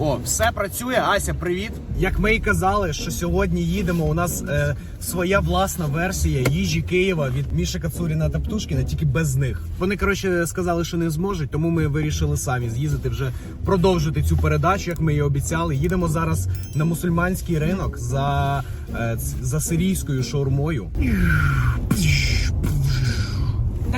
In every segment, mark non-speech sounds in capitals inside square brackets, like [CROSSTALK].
О, все працює. Ася, привіт. Як ми і казали, що сьогодні їдемо. У нас е, своя власна версія їжі Києва від Міші Кацуріна та Птушкіна, тільки без них. Вони коротше сказали, що не зможуть, тому ми вирішили самі з'їздити вже продовжити цю передачу, як ми і обіцяли. Їдемо зараз на мусульманський ринок за, е, за сирійською шаурмою.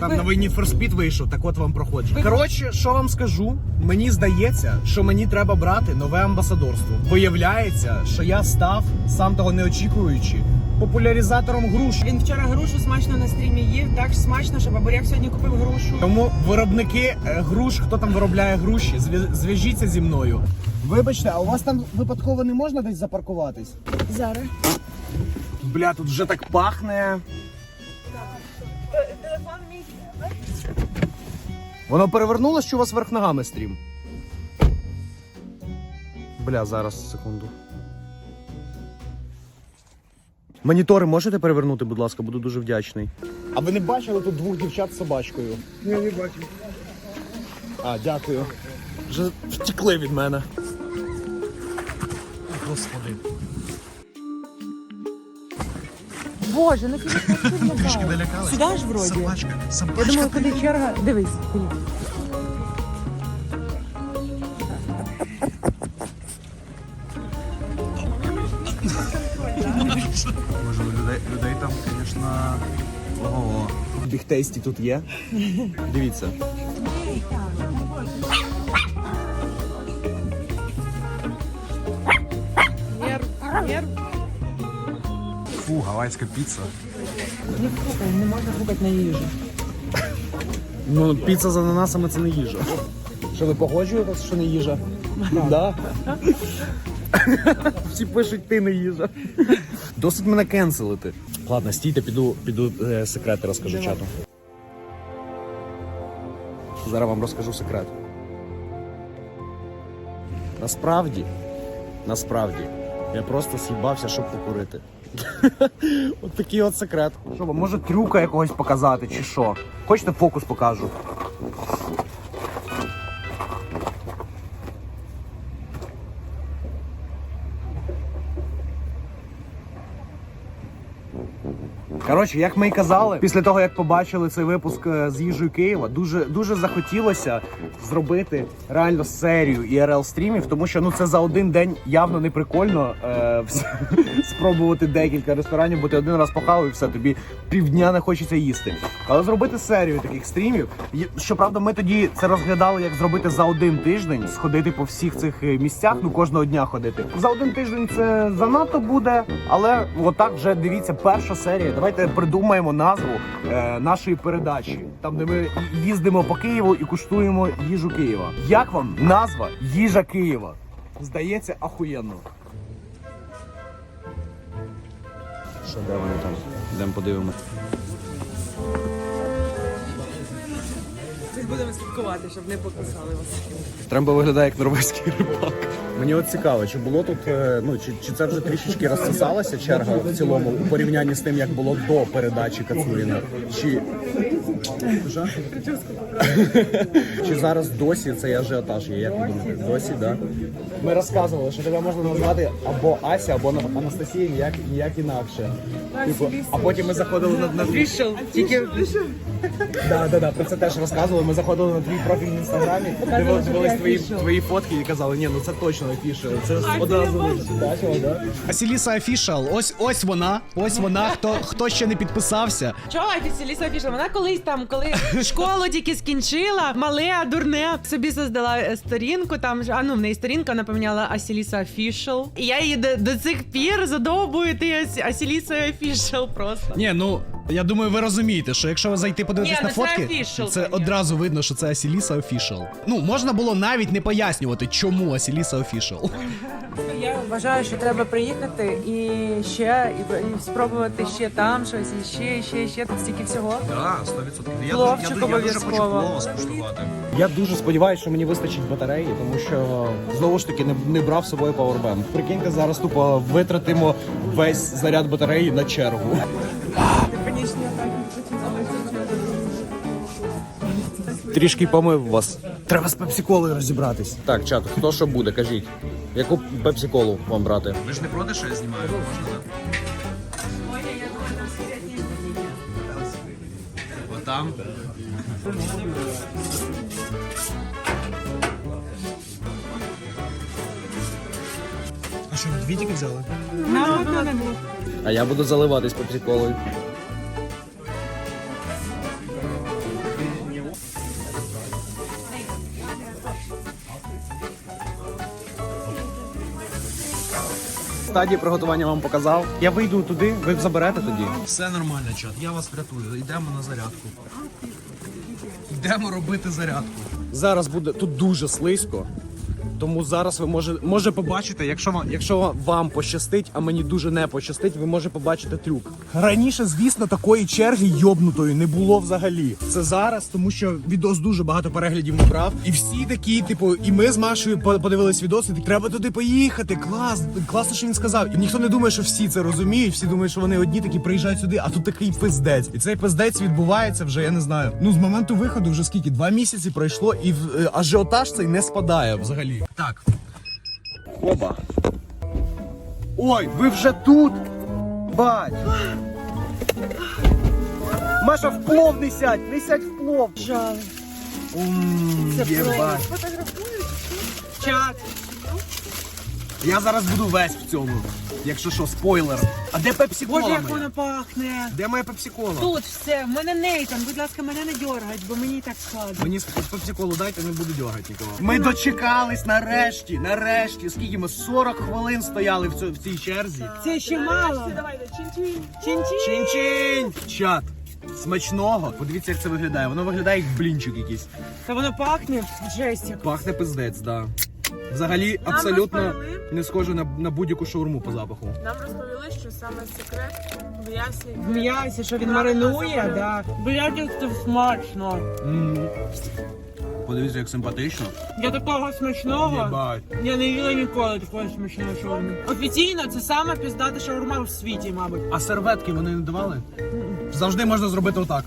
Так Там ви- новий Need for Speed вийшов, так от вам проходжу. Коротше, що вам скажу? Мені здається, що мені треба брати нове амбасадорство. Виявляється, що я став, сам того не очікуючи, популяризатором груш. Він вчора грушу смачно на стрімі їв, так смачно, що бабуряк сьогодні купив грушу. Тому виробники е, груш, хто там виробляє груші, зв'я- зв'яжіться зі мною. Вибачте, а у вас там випадково не можна десь запаркуватись? Зараз. Бля, тут вже так пахне. Воно перевернулось, чи у вас верх ногами стрім? Бля, зараз секунду. Монітори можете перевернути, будь ласка, буду дуже вдячний. А ви не бачили тут двох дівчат з собачкою? Ні, не бачив. А, дякую. Вже втекли від мене. Господи. Боже, ну ти Сюди ж вроді. Собачка, Я собачка. думаю, куди черга. Дивись. Може, у людей, людей там, звісно, ого. Бігтейсті тут є. Дивіться. Нерв. Нерв. Фу, гавайська піца. Не фукай, не можна фукати на їжу. Ну, піца з ананасами це не їжа. Що ви погоджуєтесь, що не їжа? Да. [LAUGHS] Всі пишуть, ти не їжа. Досить мене кенселити. Ладно, стійте, піду, піду е, секрети розкажу Давай. чату. Зараз вам розкажу секрет. Насправді, насправді, я просто з'їбався, щоб покурити. [LAUGHS] от такий от секрет. Що, може трюка якогось показати, чи що? Хочете фокус покажу? Коротше, як ми й казали, після того як побачили цей випуск е, з їжею Києва, дуже дуже захотілося зробити реально серію ірл стрімів, тому що ну це за один день явно не прикольно е, [LAUGHS] спробувати декілька ресторанів, бо ти один раз похавав і все тобі півдня не хочеться їсти. Але зробити серію таких стрімів. Щоправда, ми тоді це розглядали, як зробити за один тиждень, сходити по всіх цих е, місцях, ну кожного дня ходити. За один тиждень це занадто буде, але отак вже дивіться, перша серія. Давайте придумаємо назву е, нашої передачі, там де ми їздимо по Києву і куштуємо їжу Києва. Як вам назва їжа Києва? Здається, ахуєнно. Що де вони там? Йдемо подивимось. Будемо слідкувати, щоб не покусали вас. Тремба виглядає як норвезький рибак. Мені от цікаво, чи було тут, е, ну чи, чи це вже трішечки розсосалася черга в цілому у порівнянні з тим, як було до передачі Кацуріна? Чи? Чи зараз досі цей ажіотаж є? Як ви думаєте? Досі, да? Ми розказували, що тебе можна назвати або Ася, або Анастасія, ніяк, ніяк інакше. Типу, а потім ми заходили на, на. Тільки Да, да, да, про це теж розказували. Ми заходили на твій профіль в інстаграмі, дивились, дивились твої, твої фотки і казали, ні, ну це точно афіша. Це одразу бачила, да? Асіліса Official, ось ось вона. Ось вона. Хто хто ще не підписався? Чого Ліса Фішер? Вона колись там, коли школу тільки скінчила, мале, дурне, собі создала е, сторінку. Там а ну в неї сторінка вона поміняла Асіліса Official. І я її до, до цих пір задовбую ти Ас- Асіліса Official просто. Ні, ну я думаю, ви розумієте, що якщо ви зайти подивитись Ні, на ну це фотки, official, це конечно. одразу видно, що це Асіліса Official. Ну, можна було навіть не пояснювати, чому Асіліса Official. Я вважаю, що треба приїхати і ще і, і спробувати ще там щось, і ще, і ще, і ще тут стільки всього. Так, 100%. Я, Пловчик я дуже- я дуже хочу обов'язково. плова спуштувати. Я дуже сподіваюся, що мені вистачить батареї, тому що знову ж таки не, не брав з собою пауербанк. Прикиньте, зараз тупо витратимо весь заряд батареї на чергу. Трішки помив вас. Треба з пепсиколою розібратись. Так, чат, хто що буде, кажіть. Яку пепсиколу вам брати? Ви ж не проти, що я знімаю? Можна, так? Отам. А що, дві тільки взяли? А я буду заливатись пепсиколою. Стадії приготування вам показав. Я вийду туди, ви заберете тоді. Все нормально, чат. Я вас врятую. Йдемо на зарядку. Йдемо робити зарядку. Зараз буде тут дуже слизько. Тому зараз ви може, може побачите, якщо вам, якщо вам пощастить, а мені дуже не пощастить, ви може побачити трюк. Раніше, звісно, такої черги йобнутої не було взагалі. Це зараз, тому що відос дуже багато переглядів набрав. І всі такі, типу, і ми з Машею по- подивились відос, і так, треба туди поїхати. Клас, класно, що він сказав. І ніхто не думає, що всі це розуміють. Всі думають, що вони одні такі приїжджають сюди, а тут такий пиздець. І цей пиздець відбувається вже, я не знаю. Ну з моменту виходу вже скільки? Два місяці пройшло, і е, ажіотаж цей не спадає взагалі. Так, Оба. Ой, ви вже тут? Бать. Маша, в плов не сядь, не сядь в плов. Жаль. М, єбать. Чат. Я зараз буду весь в цьому. Якщо що, спойлер. А де пепсі-кола Боже, як моя? воно пахне. Де моя пепсі-кола? Тут все, в мене Нейтан, будь ласка, мене не дергать, бо мені і так складно. Мені пепсі-колу дайте, не буду дьогати нікого. Ми дочекались нарешті, нарешті. Скільки ми 40 хвилин стояли в, цьо- в цій черзі. Це ще мало. Чин-чин. Чин-чин! Чат. Смачного. Подивіться, як це виглядає. Воно виглядає як блінчик якийсь. Та воно пахне жесть. як. Пахне пиздець, да. Взагалі абсолютно розповіли. не схоже на, на будь-яку шаурму по запаху. Нам розповіли, що саме секрет в ясі. В м'ясі, що він маринує, да. Блядь, як це смачно. Подивіться, як симпатично. Я такого смачного. Єбать. Я не їла ніколи такої смачної шаурми. Офіційно це сама піздата шаурма в світі, мабуть. А серветки вони не давали? Завжди можна зробити отак.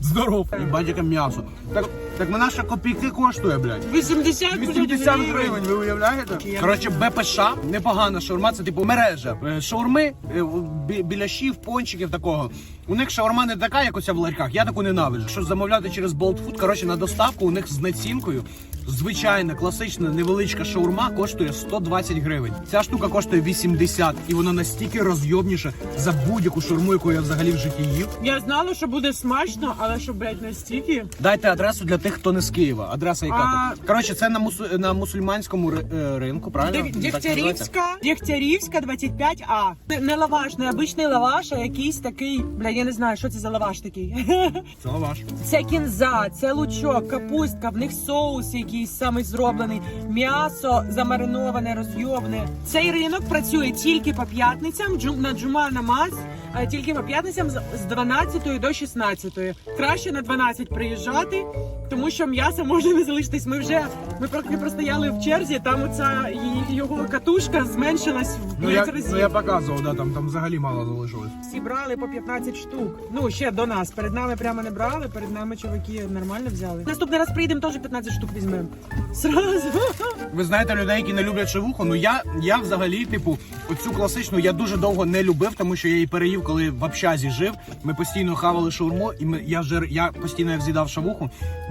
Здоров. і яке м'ясо. Так, так вона ще копійки коштує, блядь. 80 80 гривень, ви уявляєте? Коротше, БПШ непогана шаурма, це типу мережа. Е, Шаурми е, бі- біляшів, пончиків такого. У них шаурма не така, як оця в ларьках. Я таку ненавиджу. Що замовляти через болтфуд, коротше, на доставку у них з націнкою. Звичайна, класична, невеличка шаурма коштує 120 гривень. Ця штука коштує 80, і вона настільки розйобніша за будь-яку шаурму, яку я взагалі в житті їв. Я знала, що буде смачно, але що, блядь, настільки. Дайте адресу для тих, хто не з Києва. Адреса яка А- тут? Коротше, це на мусу... на мусульманському ри- е, ринку, правильно? Дег- Так називається? Дегтярівська, Дегтярівська 25А. Не- Не лаваш, не обичний лаваш, а якийсь такий, бля, я не знаю, що це за лаваш такий. [LAUGHS] Це лаваш. Це кінза, це лучок, капустка, в них соус якийсь самий зроблений, м'ясо замариноване, розйовне. Цей ринок працює тільки по п'ятницям, джу- на джума намаз, тільки по п'ятницям з 12 до 16. Краще на 12 приїжджати, тому що м'ясо може не залишитись. Ми вже ми поки простояли в черзі, там оця його катушка зменшилась в Ну 5 я, разів. ну я показував, да, там, там взагалі мало залишилось. Всі брали по 15 штук. Ну, ще до нас. Перед нами прямо не брали, перед нами чуваки нормально взяли. Наступний раз приїдемо, теж 15 штук візьмемо. Сразу. Ви знаєте людей, які не люблять шавуху. Ну я, я взагалі, типу, оцю класичну я дуже довго не любив, тому що я її переїв, коли в общазі жив. Ми постійно хавали шаурму, і ми, я вже я постійно як з'їдав шавуху.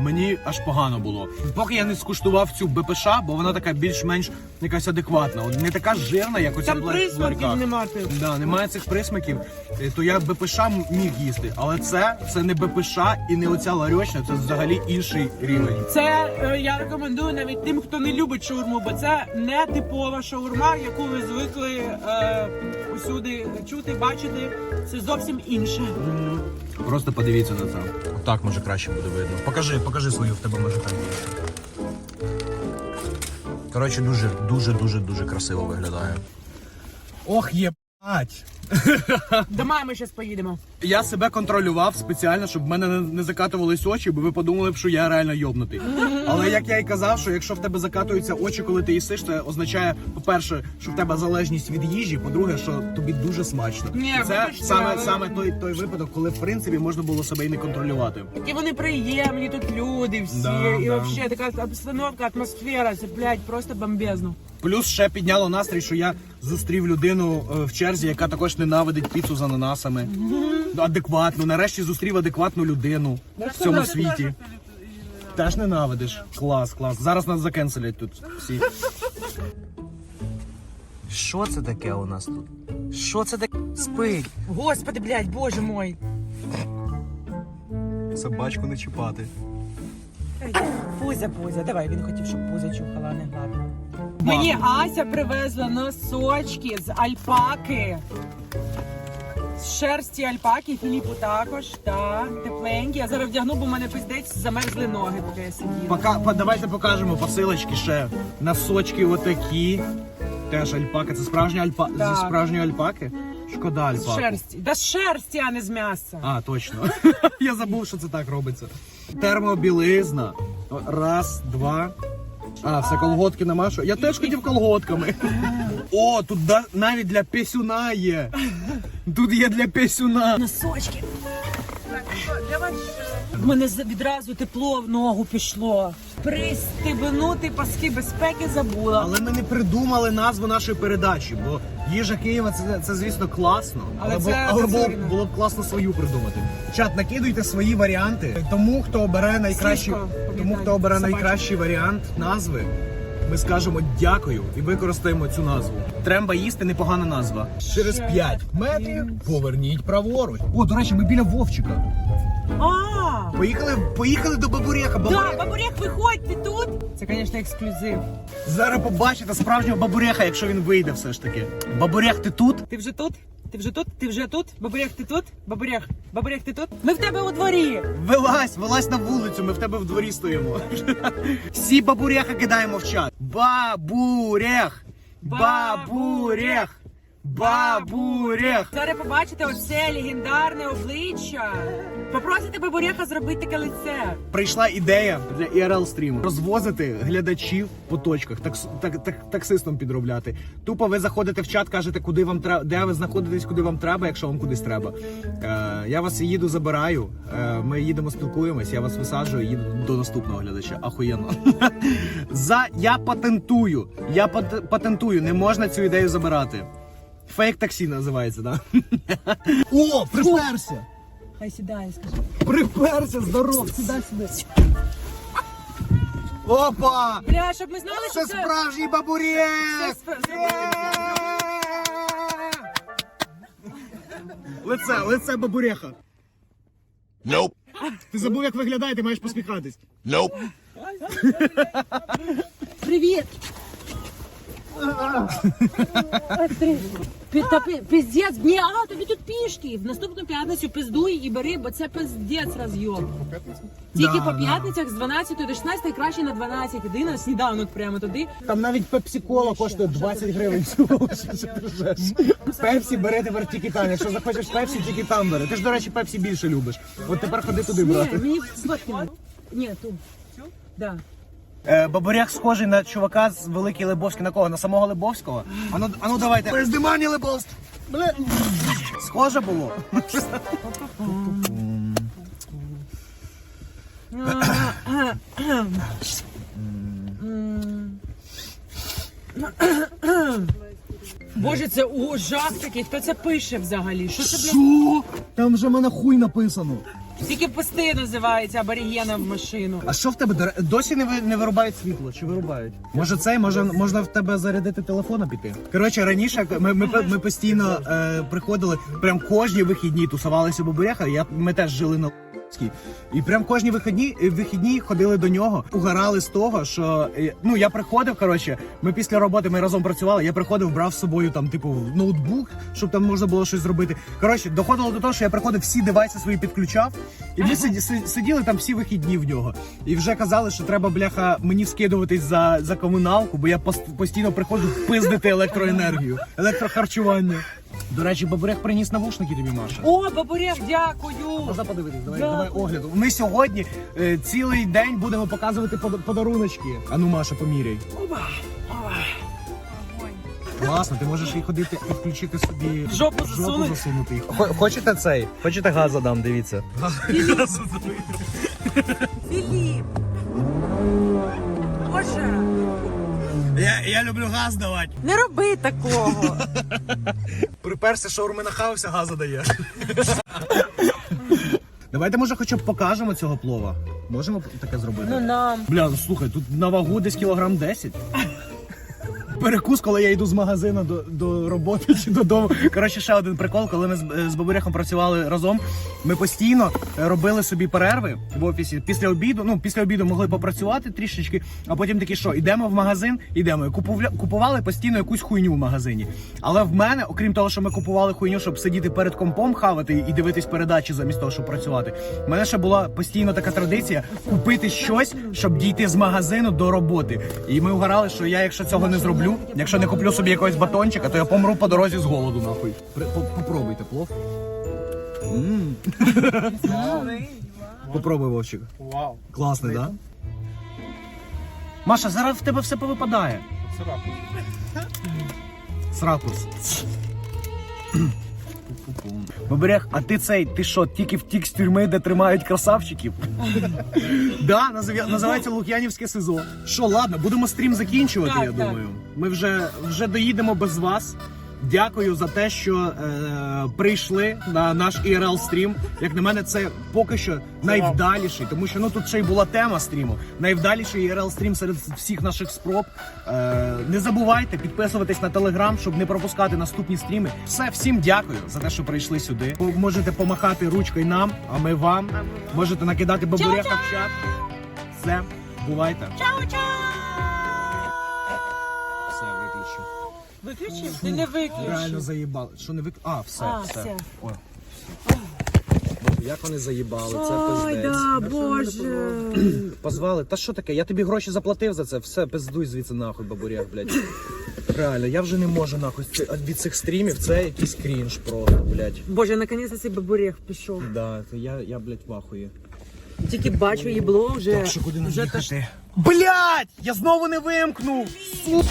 Мені аж погано було. Поки я не скуштував цю БПШ, бо вона така більш-менш якась адекватна. От Не така жирна, як оця Там присмаків ларьках. нема. ти. Да, немає цих присмаків, е, то я БПШ міг їсти. Але це, це не БПШ і не оця ларьочна, це взагалі інший рівень. Це е, я рекомендую навіть тим, хто не любить шаурму, бо це не типова шаурма, яку ви звикли е, усюди чути, бачити. Це зовсім інше. Просто подивіться на це. Отак може краще буде видно. Покажи, покажи свою в тебе може там. Коротше, дуже, дуже, дуже, дуже красиво виглядає. Ох, є. Блять! До мами зараз поїдемо. Я себе контролював спеціально, щоб в мене не, не закатувались очі, бо ви подумали б, що я реально йобнутий. Але як я і казав, що якщо в тебе закатуються очі, коли ти їсиш, це означає, по-перше, що в тебе залежність від їжі, по-друге, що тобі дуже смачно. Ні, це вибачте, саме, але- саме той, той випадок, коли в принципі можна було себе і не контролювати. Такі вони приємні, тут люди всі. Да, і да. взагалі така обстановка, атмосфера, це, блядь, просто бомбезно. Плюс ще підняло настрій, що я зустрів людину е, в черзі, яка також ненавидить піцу з ананасами. Адекватну. Нарешті зустрів адекватну людину в цьому світі. Теж ненавидиш. Клас, клас. Зараз нас закенселять тут всі. Що це таке у нас тут? Що це таке? Спить. Господи, блядь, боже мой. Собачку не чіпати. Пузя, Пузя, давай, він хотів, щоб Пузя чухала, а не гладила. Мені Ася привезла носочки з альпаки. З шерсті альпаки, Філіпу також, так, тепленькі. Я зараз вдягну, бо в мене пиздець замерзли ноги, поки я сиділа. Пока, по- давайте покажемо посилочки ще. Носочки отакі. Теж альпака. Це справжня альпа... Так. Зі справжньої альпаки? Шкода З шерсті. Да з шерсті, а не з м'яса. А, точно. [LAUGHS] Я забув, що це так робиться. Термобілизна. Раз, два. А, все колготки нема що. Я теж хотів колготками. О, тут да- навіть для пісюна є. Тут є для пісюна. Носочки. В мене з- відразу тепло в ногу пішло. Пристебнути паски безпеки забула. Але ми не придумали назву нашої передачі, бо їжа Києва це, це звісно класно. Але бу- це але було, б- було б класно свою придумати. Чат, накидуйте свої варіанти. Тому хто обере найкращий, тому хто обере найкращий варіант назви. Ми скажемо дякую і використаємо цю назву. Тремба їсти непогана назва. Через 5 метрів поверніть праворуч. О, до речі, ми біля Вовчика. А, Поїхали, поїхали до Бабурєха. да, бабурек, виходь, ти тут? Це, звісно, ексклюзив. Зараз побачите справжнього Бабурєха, якщо він вийде все ж таки. Бабурєх, ти тут? Ти вже тут? Ти вже тут? Ти вже тут? Бабурек, ти тут? Бабурек, бабурек, ти тут? Ми в тебе у дворі. Вилазь, вилазь на вулицю, ми в тебе в дворі стоїмо. [LAUGHS] Всі бабурєха кидаємо в чат. Бабурех! Бабурех! Бабурех! Зараз побачите оце легендарне обличчя. Попросите бабурека зробити таке лице. Прийшла ідея для IRL стріму розвозити глядачів по точках, такс, так, так, таксистом підробляти. Тупо ви заходите в чат, кажете, куди вам треба, де ви знаходитесь, куди вам треба, якщо вам кудись треба. Е, я вас їду, забираю. Е, ми їдемо, спілкуємось, я вас висаджую, їду до наступного глядача. Ахуєнно. [LAUGHS] За я патентую. Я пат- патентую, не можна цю ідею забирати. Фейк таксі називається, да? [LAUGHS] О, приперся! Хай сідає, скажи. Приперся, здоров, сідай сюди. Опа! Бля, щоб ми знали, Це що це... справжній бабурєк! Це спра- Лице, лице бабуреха. Nope. Ти забув, як виглядає, ти маєш посміхатись. Nope. Привіт! Та пі- Пиздець, ні, а тобі тут пішки. В наступну п'ятницю пиздуй і бери, бо це пиздець розйом. Тільки Да, по да. п'ятницях з 12 до 16 краще на 12. Іди на сніданок прямо туди. Там навіть пепсі-кола коштує 20 гривень. [LAUGHS] Пепсі бери тепер тільки там. Якщо захочеш пепсі, тільки там бери. Ти ж, до речі, пепсі більше любиш. От тепер ходи туди Ні, брати. мені сладкі. Ні, ту. Да. Е, Бабуряк схожий на чувака з Великий Лебовський. На кого? На самого Лебовського? Ану, ану давайте. Лебовський? Бля. Схоже було. Боже, це о, жах такий. Хто це пише взагалі? Що це, блядь? Що? Там же в мене хуй написано. Тільки пости називається аборігена в машину. А що в тебе до- досі не, ви- не вирубають світло? Чи вирубають? Може цей, може можна в тебе зарядити телефон, піти? Коротше, раніше ми, ми, ми постійно е, приходили, прям кожні вихідні тусувалися в бобурях, а Я ми теж жили на. І прям кожні вихідні вихідні ходили до нього, угорали з того, що е, ну я приходив. Коротше, ми після роботи ми разом працювали. Я приходив, брав з собою там, типу, ноутбук, щоб там можна було щось зробити. Коротше, доходило до того, що я приходив, всі девайси свої підключав, і ми сиділи там всі вихідні в нього. І вже казали, що треба бляха мені скидуватись за, за комуналку, бо я постійно приходжу пиздити електроенергію, електрохарчування. До речі, бабурех приніс навушники тобі, Маша. О, бабурєв, дякую! Можна подивитись, давай, Дякую. давай огляду. Ми сьогодні е, цілий день будемо показувати под- подаруночки. А ну, Маша, поміряй. Класно, ти можеш і ходити і включити собі В жопу засунути. засунути. Хочете цей? Хочете газ задам, дивіться. Філіп! Боже! Я, я люблю газ давати. Не роби такого! [LAUGHS] Приперся, що на хаусі газу дає. [LAUGHS] Давайте, може, хоча б покажемо цього плова. Можемо таке зробити? Ну нам. Бля, ну слухай, тут на вагу десь кілограм 10. Перекус, коли я йду з магазину до, до роботи чи додому. Коротше, ще один прикол, коли ми з, з Бабуряхом працювали разом. Ми постійно е, робили собі перерви в офісі. Після обіду, ну після обіду могли попрацювати трішечки, а потім такі, що йдемо в магазин, йдемо. І купувля- купували постійно якусь хуйню в магазині. Але в мене, окрім того, що ми купували хуйню, щоб сидіти перед компом, хавати і дивитись передачі замість того, щоб працювати. В мене ще була постійно така традиція купити щось, щоб дійти з магазину до роботи. І ми вгорали, що я, якщо цього не зроблю, якщо не куплю собі якогось батончика, то я помру по дорозі з голоду, нахуй. Попробуйте плов. Попробуй, Вовчик. Вау. Класний, так? Маша, зараз в тебе все повипадає. З ракурс. берег, а ти цей, ти що, тільки втік з тюрми, де тримають красавчиків? Да, називає- називається Лук'янівське СИЗО. Що, ладно, будемо стрім закінчувати, Так, я так. думаю. Ми вже, вже доїдемо без вас. Дякую за те, що е, прийшли на наш IRL стрім. Як на мене, це поки що найвдаліший, тому що ну тут ще й була тема стріму. Найвдаліший IRL стрім серед всіх наших спроб. Е, не забувайте підписуватись на телеграм, щоб не пропускати наступні стріми. Все, всім дякую за те, що прийшли сюди. Ви Можете помахати ручкою нам, а ми вам. Можете накидати бабуреха в чат. Все, бувайте. Все, Виключив? Ти не Реально виключив. заїбали. Що не вик... А, все, А, все. все. Боже, як вони заїбали, це Ой, пиздець. да, боже. Позвали. Та що таке? Я тобі гроші заплатив за це. Все, пиздуй звідси нахуй, бабурях, блядь. Реально, я вже не можу нахуй від цих стрімів. Це якийсь крінж просто, блядь. Боже, наконець цей бабурех пішов. Да, це я, я, блядь, в ахуї. Тільки бачу їбло вже. Вже їхати? Блядь! Я знову не вимкнув! Сука!